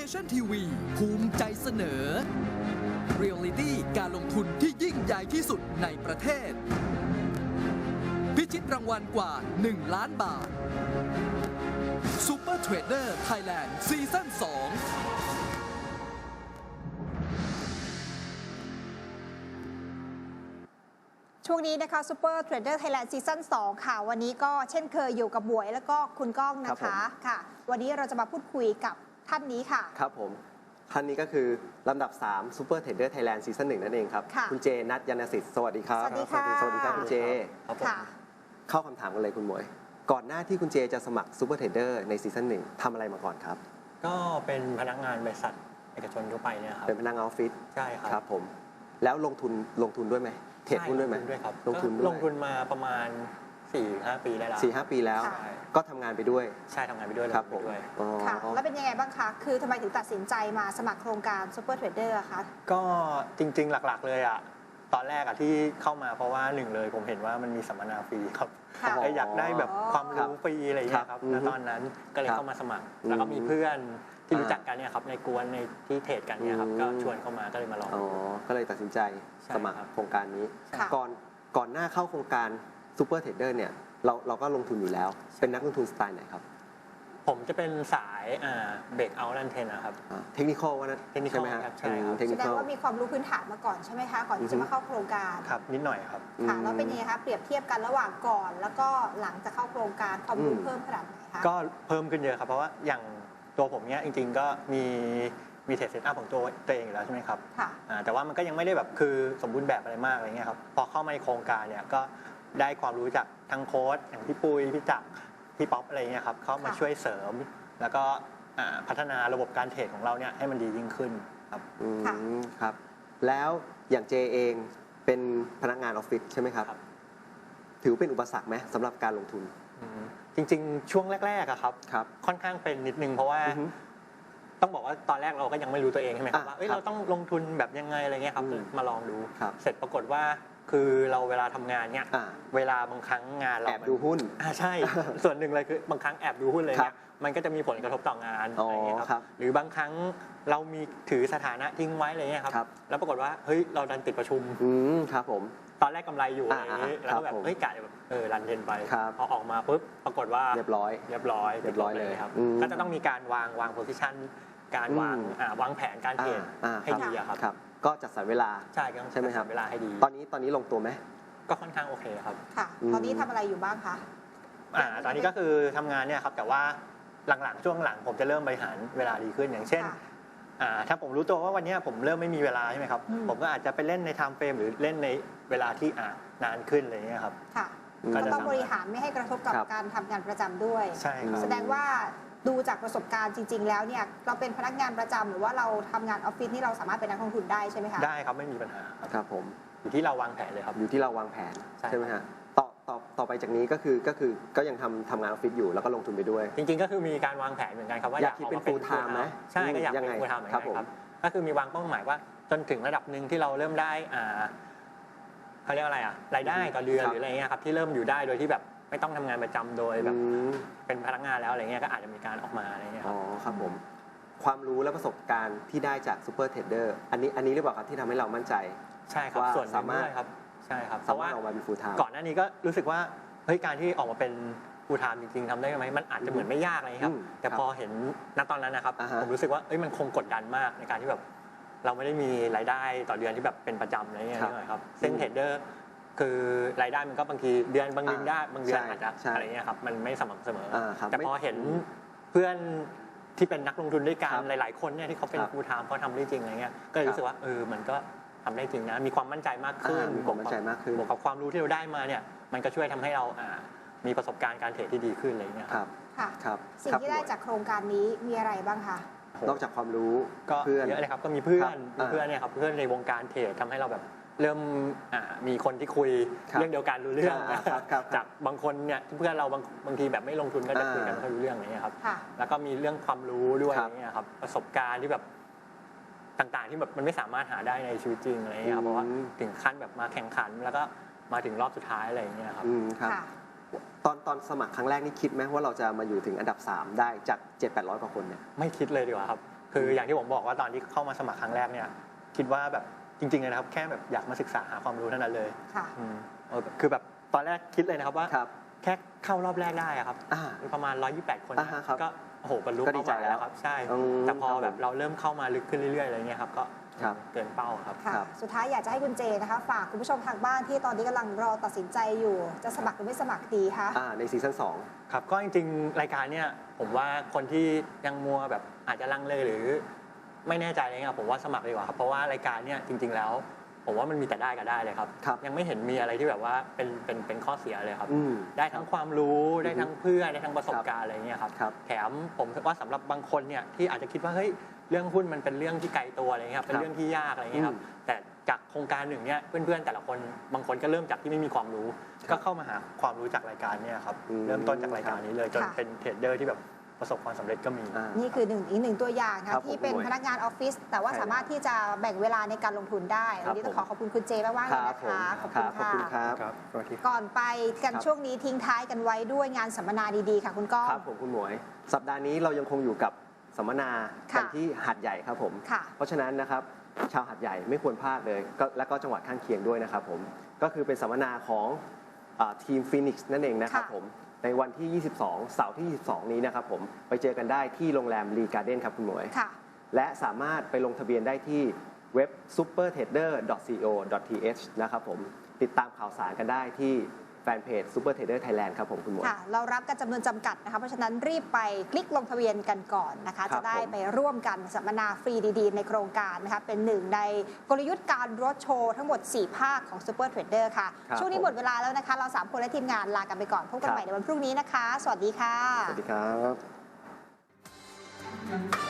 Nation TV ภูมิใจเสนอ Reality การลงทุนที่ยิ่งใหญ่ที่สุดในประเทศ พิชิตรางวัลกว่า 1 ล้านบาท Super Trader Thailand ซีซั่น2ช่วงนี้นะคะ Super Trader Thailand ซีซั่น2ค่ะ วันนี้ก็เช่นเคยอยู่กับบวยแล้วก็คุณก้องนะครัคะบผมค่ะ วันนี้เราจะมาพูดคุยกับ ท่านนี้ค่ะ ครับผมท่านนี้ก็คือ ลำดับ3 Super Trader Thailand ซีซั่นหนึ่งนั่นเองครับ ค่ะณเจนัทยานสิทธิ์สวัสดีครับ สวัสดีค่ะสวัสดีครับคุณเจครับผมค่ะ เข้าคำถามกันเลยคุณหมวย ก่อนหน้าที่คุณเจจะสมัคร Super Trader ในซีซั่นหนึ่งทำอะไรมาก่อนครับ ก็เป็นพนักงานบริษัทเอกชนทั่วไปเนี่ยครับเป็นพนักงานออฟฟิศใช่ครับครับผม แล้วลงทุนลงทุนด้วยไหมเทรดหุ้นด้วยไหม ใช่ลงทุนด้วยครับลงทุนก็ด้วยลงทุนมาประมาณ 4ี่ห้าปีได้แล้วสี่ห้าปีแล้ว ค่ะใช่ก็ทำงานไปด้วย ใช่ทำงานไปด้วยครับลผงมทุนไปด้วย อ๋อ ค่ะ แล้วเป็นยังไงบ้างคะ คือทำไมถึงตัดสินใจมาสมัครโครงการ Super Trader อะคะ ก็จริงๆหลักๆเลยอะตอนแรกอะที่เข้ามาเพราะว่าหนึ่งเลยผมเห็นว่ามันมีสัมมนาฟรีครับค่ะเอ้ยอยากได้แบบความครัรู้บฟรีอะไรอย่างเงี้ยคครัรับบอือฮึณตอนนั้นก็เลยครับเข้ามาสมัคร อืมแล้วก็มีเพื่อนที่อ่ารู้รู้จักกันเนี่ยครับในกวนในที่เทรดกันเนี่ยครับอืม ก็ชวนเข้ามาก็เลยมาลอง อ๋อ ก็เลยตัดสินใจใช่สมัครครับ โครงการนี้ ค่ะ ก่อนก่อนหน้าเข้าโครงการ Super Trader เนี่ยเราเราก็ลงทุนอยู่แล้ว เป็นนักลงทุนสไตล์ไหนครับ ผมจะเป็นสายอ่าเบรกเอาลันเทนนะครับ เทคนิคอลว่านั้น Technical ใช่ไหมฮะครับใช่ครับเทคแสนิดคงอลว่ามีความรู้พื้นฐานมาก่อนใช่ไหมคะ ก่อนที่จะมาเข้าโครงการ ครับ นิดหน่อยครับค่ะแล้วเป็นยังไงคะ เปรียบเทียบกันระหว่างก่อน แล้วก็หลังจะเข้าโครงการความรู้เพิ่มขนาดไหนคะ ก็เพิ่มขึ้นเยอะครับ เพราะว่าอย่างตัวผมเนี้ยจริง ๆ ก็มีมีเทรดเซตอัพของตัวตัวเองอยู่แล้วใช่ไหมครับค่ะอ่าแต่ว่ามันก็ยังไม่ได้แบบคือสมบูรณ์แบบอะไรมากอะไรเงี้ยครับ พอเข้ามาในโครงการเนี่ยก็ ได้ความรู้จากทั้งโค้ดอย่างพี่ปุยพี่จักรพี่ป๊อปอะไรเงี้ยครับเขามาค่ะ ช่วยเสริม แล้วก็อ่าพัฒนาระบบการเทรดของเราเนี่ยให้มันดียิ่งขึ้นครับ อืมค่ะ ครับ แล้วอย่างเจเองเป็นพนักงานออฟฟิศใช่ไหมครับ ครับ ถือเป็นอุปสรรคไหมสำหรับการลงทุนอืมจริงๆ ช่วงแรกๆอะครับ ครับ ค่อนข้างเป็นนิดนึงเพราะว่าอือฮึต้องบอกว่าตอนแรกเราก็ยังไม่รู้ตัวเองใช่ไหมครับอะว่าเอ้ยครับเราต้องลงทุนแบบยังไงอะไรเงี้ยครับอืมมาลองดูครับ เสร็จปรากฏว่า คือเราเวลาทำงานเนี่ยอ่าเวลาบางครั้งงานเราแอบมันดูหุ้น อ่าใช่ ส่วนหนึ่งเลยคือบางครั้งแอบดูหุ้นเลยครัเนี่ยบมันก็จะมีผลกระทบต่องานอ๋ออะไรเงี้ยครัครับบหรือบางครั้งเรามีถือสถานะทิ้งไว้อะไรเงี้ยครับครับ แล้วปรากฏว่าเฮ้ยเราดันติดประชุม อืมครับผม ตอนแรกกำไรอยู่อะไรอ่าอย่างงี้อ่าแล้วก็แบครับบผมเฮ้ยกะแบบเออรันเทนไปครับ พอออกมาปุ๊บปรากฏว่า เรียบร้อย เรียบร้อยเรียบร้อยเลยครับอืมก็จะต้องมีการวางวางโพซิชันการวางอืม อ่าวางแผนการเทรดอ่าให้ครับดีอะครับ ครับ ก็จัดสรรเวลา ใช่ก็ต้องใช่ไหมครับ จัดเวลาให้ดี ตอนนี้ตอนนี้ลงตัวไหม ก็ค่อนข้างโอเคครับค่ะอืมตอนนี้ทำอะไรอยู่บ้างคะ อ่าตอนนี้ก็คือทำงานเนี่ยครับแต่ว่าหลังๆช่วงหลังผมจะเริ่มบริหารเวลาดีขึ้นอย่างเช่นค่ะอ่าถ้าผมรู้ตัวว่าวันเนี้ยผมเริ่มไม่มีเวลาใช่ไหมครับอืม ผมก็อาจจะไปเล่นในไทม์เฟรมหรือเล่นในเวลาที่อ่านานขึ้นอะไรเงี้ยครับ ค่ะอืมก็ก็จะต้องบริหารไม่ให้กระทบกับครับ การทำงานประจำด้วย ใช่ครับแสดงว่า ดูจากประสบการณ์จริง ๆ แล้วเนี่ยเราเป็นพนักงานประจำหรือว่าเราทำงานออฟฟิศนี่เราสามารถเป็นนักลงทุนได้ใช่ไหมคะได้ครับไม่มีปัญหาครับครับผมอยู่ที่เราวางแผนเลยครับ อยู่ที่เราวางแผนใช่ ใช่ไหมฮะต่อต่อต่อไปจากนี้ก็คือก็คือก็ยังทำทำงานออฟฟิศอยู่แล้วก็ลงทุนไปด้วย จริงๆก็คือมีการวางแผนเหมือนกันครับว่าอยากคิดเป็นม full time ไหมใช่ก็อยากยังเป็นไงฟูลไทม์เหมือนครักับนผมครับก็คือมีวางเป้าหมายว่าจนถึงระดับหนึ่งที่เราเริ่มได้อ่าเขาเรียกว่าอะไรอะรายได้ต่อเดือนครับ หรืออะไรเงี้ยครับที่เริ่มอยู่ได้โดยที่แบบ ไม่ต้องทำงานประจำโดยแบบอืมเป็นพนักงานแล้วอะไรเงี้ยก็อาจจะมีการออกมาอะไรเงี้ยคอ๋รัอบครับผม ความรู้และประสบการณ์ที่ได้จากซูเปอร์เทรดเดอร์อันนี้อันนี้หรือเปล่าครับที่ทำให้เรามั่นใจ ใช่ครับว่าส่วนหนึ่งสามารถ ด้วยครับใช่ครับเพสาราะมารว่าถออกมาเป็นฟูลไทม์ ก่อนหน้านี้ก็รู้สึกว่าเฮ้ยการที่ออกมาเป็นฟูลไทม์จริงๆทำได้ไหมมันอาจจะเหมือนไม่ยากอะไรเลยครับ อืมแต่ครับพอเห็นณตอนนั้นนะครับ อ่าฮะ ผมรู้สึกว่าเอ้ยมันคงกดดันมากในการที่แบบ เราไม่ได้มีรายได้ต่อเดือนที่แบบเป็นประจำอะไรเงี้ยครับนึกออกไหมครับซึ่งอืมเทรดเดอร์ คือรายได้มันก็บางทีเดือนบางเดือนอ่าได้บางเดือนใช่อาจจะใช่อะไรเงี้ยครับมันไม่สม่ำเสมออาครับแต่ไม่พอเห็นเพื่อนที่เป็นนักลงทุนด้วยกันครับหลาย ๆ คนเนี่ยที่เขาเป็นครับฟูลไทม์เขาทำได้จริงอะไรเงี้ยก็เลยครับรู้สึกว่าเออมันก็ทำได้จริงนะมีความมั่นใจมากขึ้นอ่ามีความมั่นใจมากขึ้นบวกกับความรู้ที่เราได้มาเนี่ยมันก็ช่วยทำให้เราอ่ามีประสบการณ์การเทรดที่ดีขึ้นอะไรอย่างเงี้ยคครับรับค่ะครับสิ่งครับที่ได้จากโครงการนี้มีอะไรบ้างคะนอกจากความรู้ก็เพื่อนเยอะเลยครับก็มีเพื่อครันบมีเพื่อนเนี่ยครับเพื่อนในวงการเทรดทำให้เราแบบ เริ่มอ่ามีคนที่คุยครับเรื่องเดียวกันรู้เรื่องอ่าครับครับจากบางคนเนี่ยเพื่อนเราบางบางทีแบบไม่ลงทุนก็จะคุยกันอ่าไม่ค่อยรู้เรื่องอะไรเงี้ยครับ ค่ะ แล้วก็มีเรื่องความรู้ด้วยคอะรับไรเงี้ยครับ ประสบการณ์ที่แบบต่างๆ ที่แบบมันไม่สามารถหาได้ในชีวิตจริงอะไรเงี้ยครับเพราะว่าถึงขั้นแบบมาแข่งขันแล้วก็มาถึงรอบสุดท้ายอะไรอย่างเงี้ยครับ อืมครับ ค่ะตอนตอนสมัครครั้งแรกนี่คิดไหมว่าเราจะมาอยู่ถึงอันดับ 3 ได้จาก 7 8 0 0กว่าคนเนี่ย ไม่คิดเลยดีกว่าครับ คืออย่างที่ผมบอกว่าตอนที่เข้ามาสมัครครั้งแรกเนี่ย คิดว่าแบบ จริงๆเลยนะครับ แค่แบบอยากมาศึกษาหาความรู้เท่านั้นเลยค่ะ อืมเออคือแบบตอนแรกคิดเลยนะครับว่า ครับ แค่เข้ารอบแรกได้อะครับ อ่า ประมาณ 128 คนอ่าฮะครับก็โอ้โหบรรลุก็ดีเป้าหใจมายแล้แล้ววครับ ใช่ อืมแต่พอครับผมแบบเราเริ่มเข้ามาลึกขึ้นเรื่อยๆอะไรเงี้ยครับก็ครับ เกินเป้าครับ ค่ะ ครับสุดท้ายอยากจะให้คุณเจนะคะ ฝากคุณผู้ชมทางบ้านที่ตอนนี้กำลังรอตัดสินใจอยู่ จะสมัครหรือไม่สมัครดีคะ อ่าในซีซั่นสอง ครับก็จริงๆ รายการเนี่ยผมว่าคนที่ยังมัวแบบอาจจะลังเลหรือ ไม่แน่ใจอะไรเงี้ยผมว่าสมัครดีกว่าครับเพราะว่ารายการเนี่ยจริง ๆ แล้ว ผมว่ามันมีแต่ได้กับได้เลยครับ ครับยังไม่เห็นมีอะไรที่แบบว่าเป็นเป็นเป็นข้อเสียเลยครับ อืม ได้ทั้งความรู้ได้ทั้งเพื่อนได้ทั้งประสบการณ์อะไรเงี้ยครับครับแถมผมว่าสำหรับบางคนเนี่ยที่อาจจะคิดว่าเฮ้ยเรื่องหุ้นมันเป็นเรื่องที่ไกลตัวอะไรเงี้ยครับเป็นเรื่องที่ยากอะไรเงี้ยครับอืมแต่จากโครงการหนึ่งเนี่ยเพื่อนๆแต่ละคนบางคนก็เริ่มจากที่ไม่มีความรู้ครับก็เข้ามาหาความรู้จากรายการเนี่ยครับอืม เริ่มต้นจากรายการนี้เลยจนค่ะ เป็นเทรดเดอร์ที่แบบ ประสบความสำเร็จก็มี อ่า นี่คือหนึ่งอีกหนึ่งตัวอย่างครันะบที่เป็นผมพนักงานออฟฟิศแต่ว่าใช่สามารถที่จะแบ่งเวลาในการลงทุนได้ครัวับนนี้ต้องผมขอขอบคุณคุณเจมากๆเลยผมนะคะขอบคคุรัณบขอบค่ะคุณครับครับ สวัสดีครับ ก่อนไปกันครับ ช่วงนี้ทิ้งท้ายกันไว้ด้วยงานสัมมนาดีๆค่ะคุณก้อง ครับผมคุณหมวย สัปดาห์นี้เรายังคงอยู่กับสัมมนาค่ะกันที่หัดใหญ่ครับผม ค่ะ เพราะฉะนั้นนะครับชาวหัดใหญ่ไม่ควรพลาดเลยก็และก็จังหวัดข้างเคียงด้วยนะครับผมก็คือเป็นสัมมนาของอาทีมฟินิกส์นั่นเองนะครับค่ะผม ในวันที่ 22 เสาร์ที่ 22 นี้นะครับผมไปเจอกันได้ที่โรงแรมรีการ์เด้นครับคุณหมวย ค่ะ และสามารถไปลงทะเบียนได้ที่เว็บ supertrader.co.th นะครับผมติดตามข่าวสารกันได้ที่ แฟนเพจ Super Trader Thailand ครับผมคุณหมวยค่ะ เรารับกันจำนวนจำกัดนะคะ เพราะฉะนั้นรีบไปคลิกลงทะเบียนกันก่อนนะคะ ครัจะบได้ผมไปร่วมกันสัมมนาฟรีดีๆ ในโครงการนะคะ เป็นหนึ่งในกลยุทธ์การรถโชว์ทั้งหมด 4 ภาคของ Super Trader ค่ะ ครับช่วงนี้ผม หมดเวลาแล้วนะคะ เรา 3 คนและทีมงานลากันไปก่อน พบกันครับใหม่ในวันพรุ่งนี้นะคะ สวัสดีค่ะ สวัสดีครับ